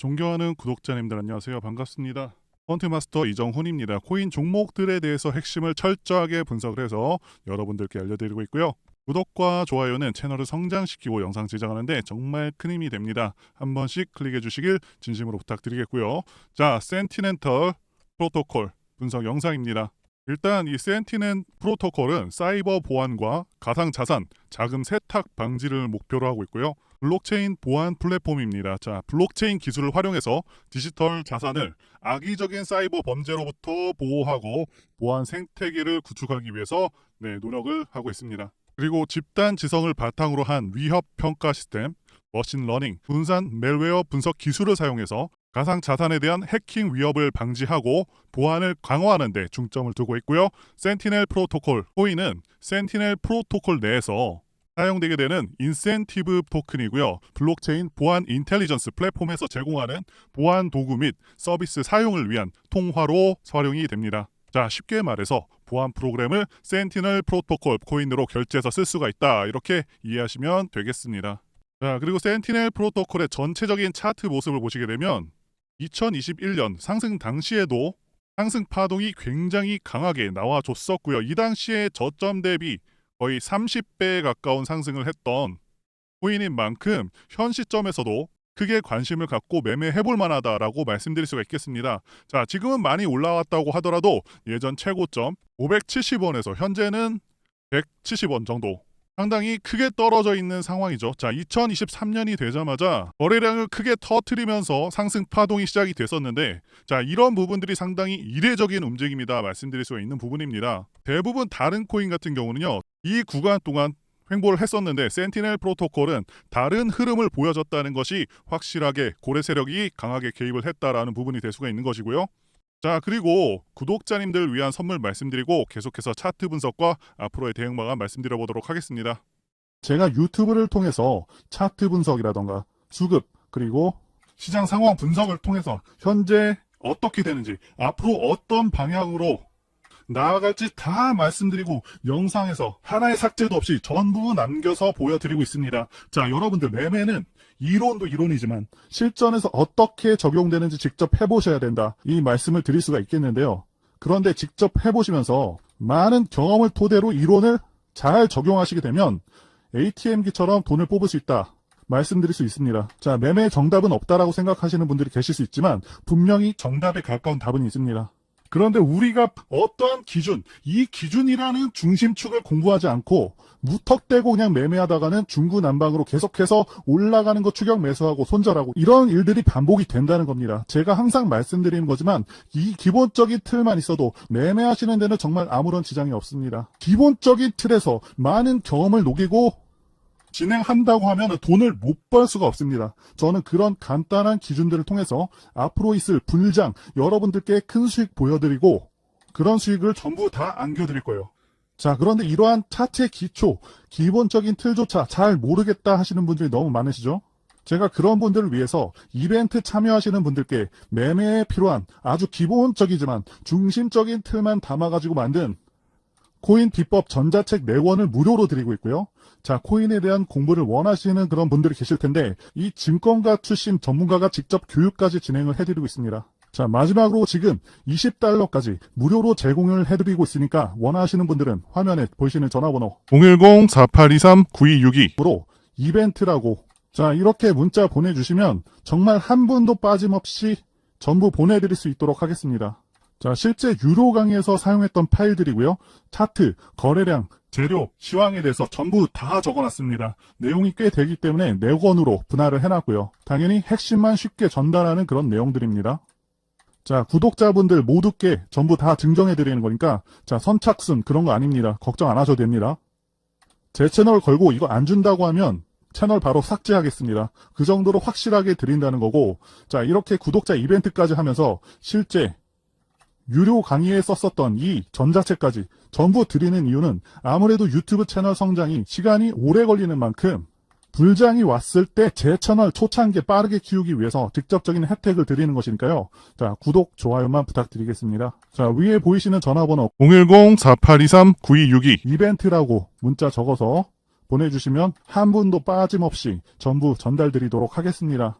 존경하는 구독자님들 안녕하세요. 반갑습니다. 펀트마스터 이정훈입니다. 코인 종목들에 대해서 핵심을 철저하게 분석을 해서 여러분들께 알려드리고 있고요. 구독과 좋아요는 채널을 성장시키고 영상 제작하는데 정말 큰 힘이 됩니다. 한 번씩 클릭해 주시길 진심으로 부탁드리겠고요. 자, 센티넨털 프로토콜 분석 영상입니다. 일단 이 센티넨 프로토콜은 사이버 보안과 가상 자산, 자금 세탁 방지를 목표로 하고 있고요. 블록체인 보안 플랫폼입니다. 자, 블록체인 기술을 활용해서 디지털 자산을 악의적인 사이버 범죄로부터 보호하고 보안 생태계를 구축하기 위해서 네, 노력을 하고 있습니다. 그리고 집단 지성을 바탕으로 한 위협 평가 시스템, 머신 러닝, 분산 멜웨어 분석 기술을 사용해서 가상 자산에 대한 해킹 위협을 방지하고 보안을 강화하는 데 중점을 두고 있고요. 센티넬 프로토콜 코인은 센티넬 프로토콜 내에서 사용되게 되는 인센티브 토큰이고요. 블록체인 보안 인텔리전스 플랫폼에서 제공하는 보안 도구 및 서비스 사용을 위한 통화로 활용이 됩니다. 자, 쉽게 말해서 보안 프로그램을 센티넬 프로토콜 코인으로 결제해서 쓸 수가 있다. 이렇게 이해하시면 되겠습니다. 자, 그리고 센티넬 프로토콜의 전체적인 차트 모습을 보시게 되면 2021년 상승 당시에도 상승 파동이 굉장히 강하게 나와줬었고요. 이 당시에 저점 대비 거의 30배에 가까운 상승을 했던 코인인 만큼 현 시점에서도 크게 관심을 갖고 매매해 볼 만하다라고 말씀드릴 수가 있겠습니다. 자, 지금은 많이 올라왔다고 하더라도 예전 최고점 570원에서 현재는 170원 정도 상당히 크게 떨어져 있는 상황이죠. 자, 2023년이 되자마자 거래량을 크게 터트리면서 상승 파동이 시작이 됐었는데, 자, 이런 부분들이 상당히 이례적인 움직임이다 말씀드릴 수가 있는 부분입니다. 대부분 다른 코인 같은 경우는요, 이 구간 동안 횡보를 했었는데 센티넬 프로토콜은 다른 흐름을 보여줬다는 것이 확실하게 고래 세력이 강하게 개입을 했다라는 부분이 될 수가 있는 것이고요. 자 그리고 구독자님들 위한 선물 말씀드리고 계속해서 차트 분석과 앞으로의 대응 방안 말씀드려 보도록 하겠습니다. 제가 유튜브를 통해서 차트 분석이라던가 수급 그리고 시장 상황 분석을 통해서 현재 어떻게 되는지 앞으로 어떤 방향으로 나아갈지 다 말씀드리고 영상에서 하나의 삭제도 없이 전부 남겨서 보여드리고 있습니다. 자 여러분들 매매는 이론도 이론이지만 실전에서 어떻게 적용되는지 직접 해보셔야 된다. 이 말씀을 드릴 수가 있겠는데요. 그런데 직접 해보시면서 많은 경험을 토대로 이론을 잘 적용하시게 되면 ATM기처럼 돈을 뽑을 수 있다. 말씀드릴 수 있습니다. 자, 매매의 정답은 없다라고 생각하시는 분들이 계실 수 있지만 분명히 정답에 가까운 답은 있습니다. 그런데 우리가 어떠한 기준, 이 기준이라는 중심축을 공부하지 않고 무턱대고 그냥 매매하다가는 중구난방으로 계속해서 올라가는 거 추격 매수하고 손절하고 이런 일들이 반복이 된다는 겁니다. 제가 항상 말씀드리는 거지만 이 기본적인 틀만 있어도 매매하시는 데는 정말 아무런 지장이 없습니다. 기본적인 틀에서 많은 경험을 녹이고 진행한다고 하면 돈을 못 벌 수가 없습니다. 저는 그런 간단한 기준들을 통해서 앞으로 있을 분장, 여러분들께 큰 수익 보여드리고 그런 수익을 전부 다 안겨드릴 거예요. 자, 그런데 이러한 차트의 기초, 기본적인 틀조차 잘 모르겠다 하시는 분들이 너무 많으시죠? 제가 그런 분들을 위해서 이벤트 참여하시는 분들께 매매에 필요한 아주 기본적이지만 중심적인 틀만 담아가지고 만든 코인 비법 전자책 4권을 무료로 드리고 있고요. 자, 코인에 대한 공부를 원하시는 그런 분들이 계실 텐데, 이 증권가 출신 전문가가 직접 교육까지 진행을 해드리고 있습니다. 자, 마지막으로 지금 20달러까지 무료로 제공을 해드리고 있으니까 원하시는 분들은 화면에 보이시는 전화번호 010-4823-9262 으로 이벤트라고 자, 이렇게 문자 보내주시면 정말 한 분도 빠짐없이 전부 보내드릴 수 있도록 하겠습니다. 자, 실제 유료 강의에서 사용했던 파일들이고요. 차트, 거래량, 재료, 시황에 대해서 전부 다 적어놨습니다. 내용이 꽤 되기 때문에 4권으로 분할을 해놨고요. 당연히 핵심만 쉽게 전달하는 그런 내용들입니다. 자, 구독자분들 모두께 전부 다 증정해 드리는 거니까, 자, 선착순 그런 거 아닙니다. 걱정 안 하셔도 됩니다. 제 채널 걸고 이거 안 준다고 하면 채널 바로 삭제하겠습니다. 그 정도로 확실하게 드린다는 거고, 자, 이렇게 구독자 이벤트까지 하면서 실제 유료 강의에 썼었던 이 전자책까지 전부 드리는 이유는 아무래도 유튜브 채널 성장이 시간이 오래 걸리는 만큼 불장이 왔을 때 제 채널 초창기에 빠르게 키우기 위해서 직접적인 혜택을 드리는 것이니까요. 자, 구독, 좋아요만 부탁드리겠습니다. 자, 위에 보이시는 전화번호 010-4823-9262 이벤트라고 문자 적어서 보내주시면 한 분도 빠짐없이 전부 전달드리도록 하겠습니다.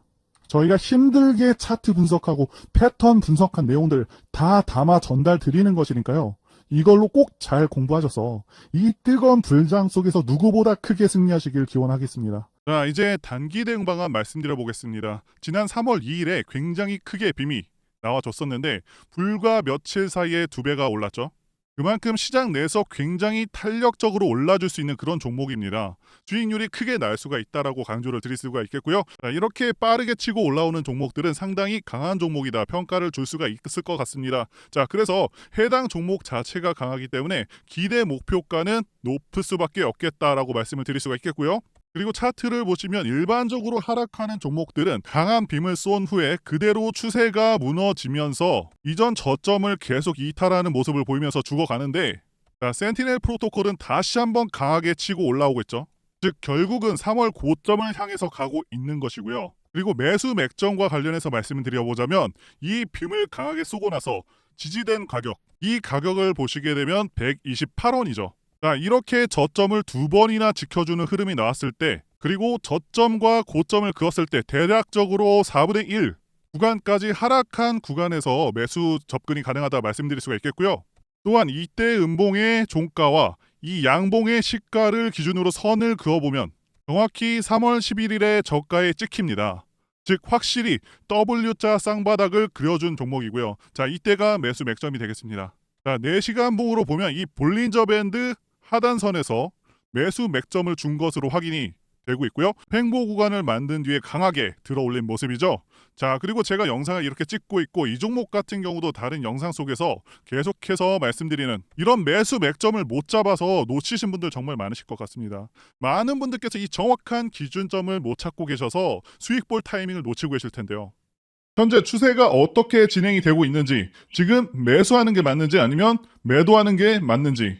저희가 힘들게 차트 분석하고 패턴 분석한 내용들 다 담아 전달 드리는 것이니까요. 이걸로 꼭 잘 공부하셔서 이 뜨거운 불장 속에서 누구보다 크게 승리하시길 기원하겠습니다. 자, 이제 단기 대응 방안 말씀드려 보겠습니다. 지난 3월 2일에 굉장히 크게 빔이 나와줬었는데 불과 며칠 사이에 두 배가 올랐죠. 그만큼 시장 내에서 굉장히 탄력적으로 올라줄 수 있는 그런 종목입니다. 주익률이 크게 날 수가 있다라고 강조를 드릴 수가 있겠고요. 자, 이렇게 빠르게 치고 올라오는 종목들은 상당히 강한 종목이다 평가를 줄 수가 있을 것 같습니다. 자, 그래서 해당 종목 자체가 강하기 때문에 기대 목표가는 높을 수밖에 없겠다라고 말씀을 드릴 수가 있겠고요. 그리고 차트를 보시면 일반적으로 하락하는 종목들은 강한 빔을 쏜 후에 그대로 추세가 무너지면서 이전 저점을 계속 이탈하는 모습을 보이면서 죽어가는데 자, 센티넬 프로토콜은 다시 한번 강하게 치고 올라오고 있죠. 즉 결국은 3월 고점을 향해서 가고 있는 것이고요. 그리고 매수 맥점과 관련해서 말씀을 드려보자면 이 빔을 강하게 쏘고 나서 지지된 가격 이 가격을 보시게 되면 128원이죠. 자, 이렇게 저점을 두 번이나 지켜주는 흐름이 나왔을 때, 그리고 저점과 고점을 그었을 때 대략적으로 4분의 1 구간까지 하락한 구간에서 매수 접근이 가능하다 말씀드릴 수가 있겠고요. 또한 이때 음봉의 종가와 이 양봉의 시가를 기준으로 선을 그어보면 정확히 3월 11일에 저가에 찍힙니다. 즉 확실히 W자 쌍바닥을 그려준 종목이고요. 자 이때가 매수 맥점이 되겠습니다. 자 4시간 봉으로 보면 이 볼린저 밴드 하단선에서 매수 맥점을 준 것으로 확인이 되고 있고요. 횡보 구간을 만든 뒤에 강하게 들어 올린 모습이죠. 자, 그리고 제가 영상을 이렇게 찍고 있고 이 종목 같은 경우도 다른 영상 속에서 계속해서 말씀드리는 이런 매수 맥점을 못 잡아서 놓치신 분들 정말 많으실 것 같습니다. 많은 분들께서 이 정확한 기준점을 못 찾고 계셔서 수익 볼 타이밍을 놓치고 계실 텐데요. 현재 추세가 어떻게 진행이 되고 있는지, 지금 매수하는 게 맞는지 아니면 매도하는 게 맞는지